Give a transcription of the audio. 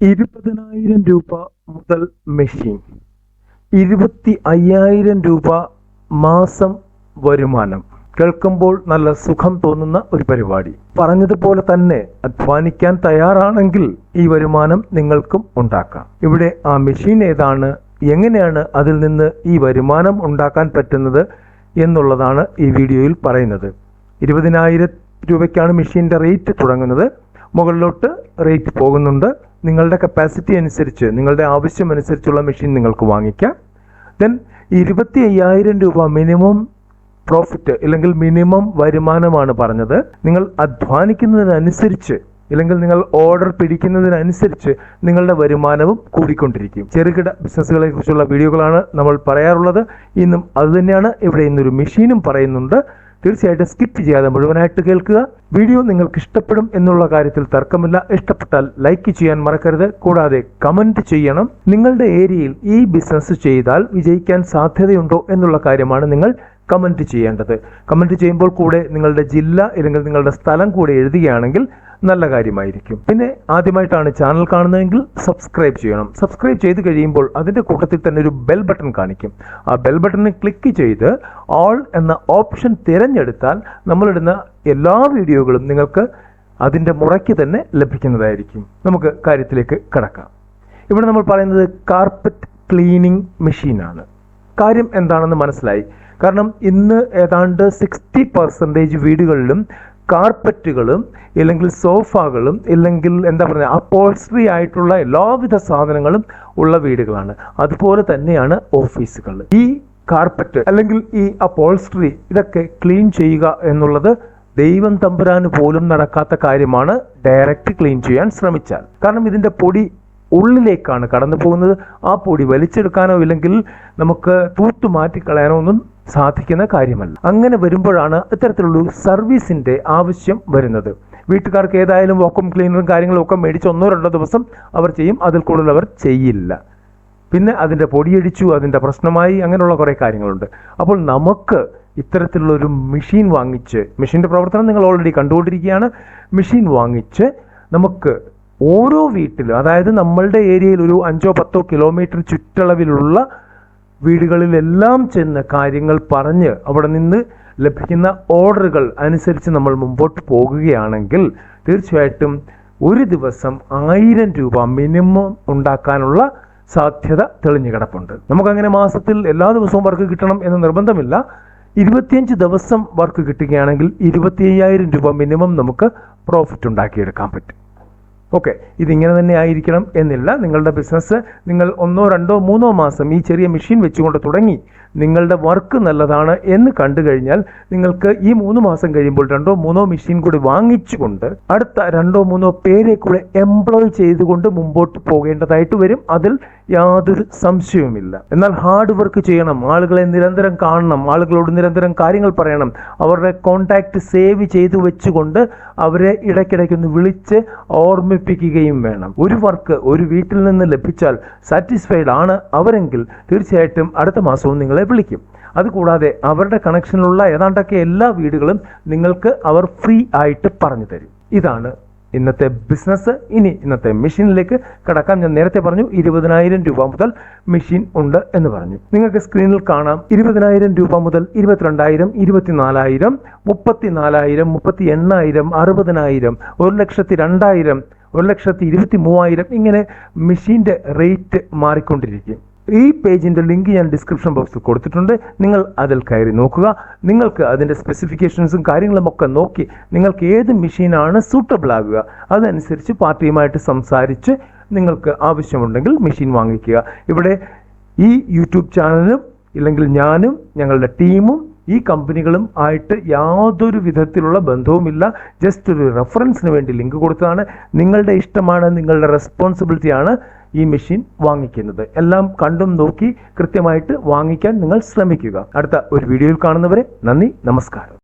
ഇരുപതിനായിരം രൂപ മുതൽ മെഷീൻ. ഇരുപത്തി അയ്യായിരം രൂപ മാസം വരുമാനം. കേൾക്കുമ്പോൾ നല്ല സുഖം തോന്നുന്ന ഒരു പരിപാടി. പറഞ്ഞതുപോലെ തന്നെ അധ്വാനിക്കാൻ തയ്യാറാണെങ്കിൽ ഈ വരുമാനം നിങ്ങൾക്കും ഉണ്ടാക്കാം. ഇവിടെ ആ മെഷീൻ ഏതാണ് എങ്ങനെയാണ് അതിൽ നിന്ന് ഈ വരുമാനം ഉണ്ടാക്കാൻ പറ്റുന്നത് എന്നുള്ളതാണ് ഈ വീഡിയോയിൽ പറയുന്നത്. ഇരുപതിനായിരം രൂപയ്ക്കാണ് മെഷീന്റെ റേറ്റ് തുടങ്ങുന്നത്. മുകളിലോട്ട് റേറ്റ് പോകുന്നുണ്ട്. നിങ്ങളുടെ കപ്പാസിറ്റി അനുസരിച്ച് നിങ്ങളുടെ ആവശ്യം അനുസരിച്ചുള്ള മെഷീൻ നിങ്ങൾക്ക് വാങ്ങിക്കാം. ദെൻ ഇരുപത്തി അയ്യായിരം രൂപ മിനിമം പ്രോഫിറ്റ് അല്ലെങ്കിൽ മിനിമം വരുമാനമാണ് പറഞ്ഞത്. നിങ്ങൾ അധ്വാനിക്കുന്നതിനനുസരിച്ച് ഇല്ലെങ്കിൽ നിങ്ങൾ ഓർഡർ പിടിക്കുന്നതിനനുസരിച്ച് നിങ്ങളുടെ വരുമാനവും കൂടിക്കൊണ്ടിരിക്കും. ചെറുകിട ബിസിനസ്സുകളെ കുറിച്ചുള്ള വീഡിയോകളാണ് നമ്മൾ പറയാറുള്ളത്. ഇന്നും അതുതന്നെയാണ് ഇവിടെ ഇന്നൊരു മെഷീനും പറയുന്നുണ്ട്. തീർച്ചയായിട്ടും സ്കിപ്പ് ചെയ്യാതെ മുഴുവനായിട്ട് കേൾക്കുക. വീഡിയോ നിങ്ങൾക്ക് ഇഷ്ടപ്പെടും എന്നുള്ള കാര്യത്തിൽ തർക്കമില്ല. ഇഷ്ടപ്പെട്ടാൽ ലൈക്ക് ചെയ്യാൻ മറക്കരുത്. കൂടാതെ കമന്റ് ചെയ്യണം. നിങ്ങളുടെ ഏരിയയിൽ ഈ ബിസിനസ് ചെയ്താൽ വിജയിക്കാൻ സാധ്യതയുണ്ടോ എന്നുള്ള കാര്യമാണ് നിങ്ങൾ കമന്റ് ചെയ്യേണ്ടത്. കമന്റ് ചെയ്യുമ്പോൾ കൂടെ നിങ്ങളുടെ ജില്ല അല്ലെങ്കിൽ നിങ്ങളുടെ സ്ഥലം കൂടെ എഴുതുകയാണെങ്കിൽ നല്ല കാര്യമായിരിക്കും. പിന്നെ ആദ്യമായിട്ടാണ് ചാനൽ കാണുന്നതെങ്കിൽ സബ്സ്ക്രൈബ് ചെയ്യണം. സബ്സ്ക്രൈബ് ചെയ്ത് കഴിയുമ്പോൾ അതിന്റെ കൂട്ടത്തിൽ തന്നെ ഒരു ബെൽ ബട്ടൺ കാണിക്കും. ആ ബെൽ ബട്ടണിൽ ക്ലിക്ക് ചെയ്ത് ഓൾ എന്ന ഓപ്ഷൻ തിരഞ്ഞെടുത്താൽ നമ്മളിടുന്ന എല്ലാ വീഡിയോകളും നിങ്ങൾക്ക് അതിന്റെ മുറയ്ക്ക് തന്നെ ലഭിക്കുന്നതായിരിക്കും. നമുക്ക് കാര്യത്തിലേക്ക് കടക്കാം. ഇവിടെ നമ്മൾ പറയുന്നത് കാർപ്പറ്റ് ക്ലീനിങ് മെഷീനാണ് കാര്യം എന്താണെന്ന് മനസ്സിലായി. കാരണം ഇന്ന് ഏതാണ്ട് സിക്സ്റ്റി പെർസെന്റേജ് വീടുകളിലും കാർപ്പറ്റുകളും ഇല്ലെങ്കിൽ സോഫകളും ഇല്ലെങ്കിൽ എന്താ പറയുക അപ്പോൾസ്ട്രി ആയിട്ടുള്ള എല്ലാവിധ സാധനങ്ങളും ഉള്ള വീടുകളാണ്. അതുപോലെ തന്നെയാണ് ഓഫീസുകൾ. ഈ കാർപ്പറ്റ് അല്ലെങ്കിൽ ഈ അപ്പോൾസ്ട്രി ഇതൊക്കെ ക്ലീൻ ചെയ്യുക എന്നുള്ളത് ദൈവം തമ്പുരാന് പോലും നടക്കാത്ത കാര്യമാണ്. ഡയറക്റ്റ് ക്ലീൻ ചെയ്യാൻ ശ്രമിച്ചാൽ. കാരണം ഇതിന്റെ പൊടി ഉള്ളിലേക്കാണ് കടന്നു പോകുന്നത്. ആ പൊടി വലിച്ചെടുക്കാനോ ഇല്ലെങ്കിൽ നമുക്ക് തൂത്തു മാറ്റിക്കളയാനോ ഒന്നും സാധിക്കുന്ന കാര്യമല്ല. അങ്ങനെ വരുമ്പോഴാണ് ഇത്തരത്തിലുള്ള സർവീസിന്റെ ആവശ്യം വരുന്നത്. വീട്ടുകാർക്ക് ഏതായാലും വോക്കം ക്ലീനറും കാര്യങ്ങളും ഒക്കെ മേടിച്ച് ഒന്നോ രണ്ടോ ദിവസം അവർ ചെയ്യും. അതിൽ കൂടുതൽ അവർ ചെയ്യില്ല. പിന്നെ അതിന്റെ പൊടിയടിച്ചു അതിന്റെ പ്രശ്നമായി അങ്ങനെയുള്ള കുറേ കാര്യങ്ങളുണ്ട്. അപ്പോൾ നമുക്ക് ഇത്തരത്തിലുള്ളൊരു മെഷീൻ വാങ്ങിച്ച് മെഷീന്റെ പ്രവർത്തനം നിങ്ങൾ ഓൾറെഡി കണ്ടുകൊണ്ടിരിക്കുകയാണ്. മെഷീൻ വാങ്ങിച്ച് നമുക്ക് ഓരോ വീട്ടിലും അതായത് നമ്മളുടെ ഏരിയയിൽ ഒരു അഞ്ചോ പത്തോ കിലോമീറ്റർ ചുറ്റളവിലുള്ള വീടുകളിലെല്ലാം ചെന്ന് കാര്യങ്ങൾ പറഞ്ഞ് അവിടെ നിന്ന് ലഭിക്കുന്ന ഓർഡറുകൾ അനുസരിച്ച് നമ്മൾ മുമ്പോട്ട് പോകുകയാണെങ്കിൽ തീർച്ചയായിട്ടും ഒരു ദിവസം ആയിരം രൂപ മിനിമം ഉണ്ടാക്കാനുള്ള സാധ്യത തെളിഞ്ഞു കിടപ്പുണ്ട്. നമുക്കങ്ങനെ മാസത്തിൽ എല്ലാ ദിവസവും വർക്ക് കിട്ടണം എന്ന് നിർബന്ധമില്ല. ഇരുപത്തിയഞ്ച് ദിവസം വർക്ക് കിട്ടുകയാണെങ്കിൽ ഇരുപത്തി രൂപ മിനിമം നമുക്ക് പ്രോഫിറ്റ് ഉണ്ടാക്കിയെടുക്കാൻ പറ്റും. ഓക്കെ ഇതിങ്ങനെ തന്നെ ആയിരിക്കണം എന്നില്ല. നിങ്ങളുടെ ബിസിനസ് നിങ്ങൾ ഒന്നോ രണ്ടോ മൂന്നോ മാസം ഈ ചെറിയ മെഷീൻ വെച്ചുകൊണ്ട് തുടങ്ങി. നിങ്ങളുടെ വർക്ക് നല്ലതാണ് എന്ന് കണ്ടു കഴിഞ്ഞാൽ നിങ്ങൾക്ക് ഈ മൂന്ന് മാസം കഴിയുമ്പോൾ രണ്ടോ മൂന്നോ മെഷീൻ കൂടി വാങ്ങിച്ചുകൊണ്ട് അടുത്ത രണ്ടോ മൂന്നോ പേരെ കൂടെ എംപ്ലോയ് ചെയ്തുകൊണ്ട് മുമ്പോട്ട് പോകേണ്ടതായിട്ട് വരും. അതിൽ യാതൊരു സംശയവുമില്ല. എന്നാൽ ഹാർഡ് വർക്ക് ചെയ്യണം ആളുകളെ നിരന്തരം കാണണം ആളുകളോട് നിരന്തരം കാര്യങ്ങൾ പറയണം അവരുടെ കോണ്ടാക്ട് സേവ് ചെയ്തു വെച്ചുകൊണ്ട് അവരെ ഇടയ്ക്കിടയ്ക്കൊന്ന് വിളിച്ച് ഓർമ്മിപ്പിക്കുകയും വേണം. ഒരു വർക്ക് ഒരു വീട്ടിൽ നിന്ന് ലഭിച്ചാൽ സാറ്റിസ്ഫൈഡ് ആണ് അവരെങ്കിൽ തീർച്ചയായിട്ടും അടുത്ത മാസവും നിങ്ങളെ വിളിക്കും. അതുകൂടാതെ അവരുടെ കണക്ഷനിലുള്ള ഏതാണ്ടൊക്കെ എല്ലാ വീടുകളും നിങ്ങൾക്ക് അവർ ഫ്രീ ആയിട്ട് പറഞ്ഞു തരും. ഇതാണ് ഇന്നത്തെ ബിസിനസ് ഇനി ഇന്നത്തെ മെഷീനിലേക്ക് കടക്കാം. ഞാൻ നേരത്തെ പറഞ്ഞു ഇരുപതിനായിരം രൂപ മുതൽ മെഷീൻ ഉണ്ട് എന്ന് പറഞ്ഞു. നിങ്ങൾക്ക് സ്ക്രീനിൽ കാണാം. ഇരുപതിനായിരം രൂപ മുതൽ ഇരുപത്തിരണ്ടായിരം ഇരുപത്തിനാലായിരം മുപ്പത്തിനാലായിരം മുപ്പത്തി എണ്ണായിരം അറുപതിനായിരം ഒരു ലക്ഷത്തി രണ്ടായിരം ഒരു ലക്ഷത്തി ഇരുപത്തി മൂവായിരം ഇങ്ങനെ മെഷീന്റെ റേറ്റ് മാറിക്കൊണ്ടിരിക്കും. ഈ പേജിന്റെ ലിങ്ക് ഞാൻ ഡിസ്ക്രിപ്ഷൻ ബോക്സിൽ കൊടുത്തിട്ടുണ്ട്. നിങ്ങൾ അതിൽ കയറി നോക്കുക. നിങ്ങൾക്ക് അതിന്റെ സ്പെസിഫിക്കേഷൻസും കാര്യങ്ങളും ഒക്കെ നോക്കി നിങ്ങൾക്ക് ഏത് മെഷീനാണ് സൂട്ടബിൾ ആകുക അതനുസരിച്ച് പാർട്ടിയുമായിട്ട് സംസാരിച്ച് നിങ്ങൾക്ക് ആവശ്യമുണ്ടെങ്കിൽ മെഷീൻ വാങ്ങിക്കുക. ഇവിടെ ഈ യൂട്യൂബ് ചാനലും ഇല്ലെങ്കിൽ ഞാനും ഞങ്ങളുടെ ടീമും ഈ കമ്പനികളും ആയിട്ട് യാതൊരു വിധത്തിലുള്ള ബന്ധവുമില്ല. ജസ്റ്റ് ഒരു റെഫറൻസിന് വേണ്ടി ലിങ്ക് കൊടുത്തതാണ്. നിങ്ങളുടെ ഇഷ്ടമാണ് നിങ്ങളുടെ റെസ്പോൺസിബിലിറ്റിയാണ് ഈ മെഷീൻ വാങ്ങിക്കുന്നത്. എല്ലാം കണ്ടും നോക്കി കൃത്യമായിട്ട് വാങ്ങിക്കാൻ നിങ്ങൾ ശ്രമിക്കുക. അടുത്ത ഒരു വീഡിയോയിൽ കാണുന്നവരെ നന്ദി നമസ്കാരം.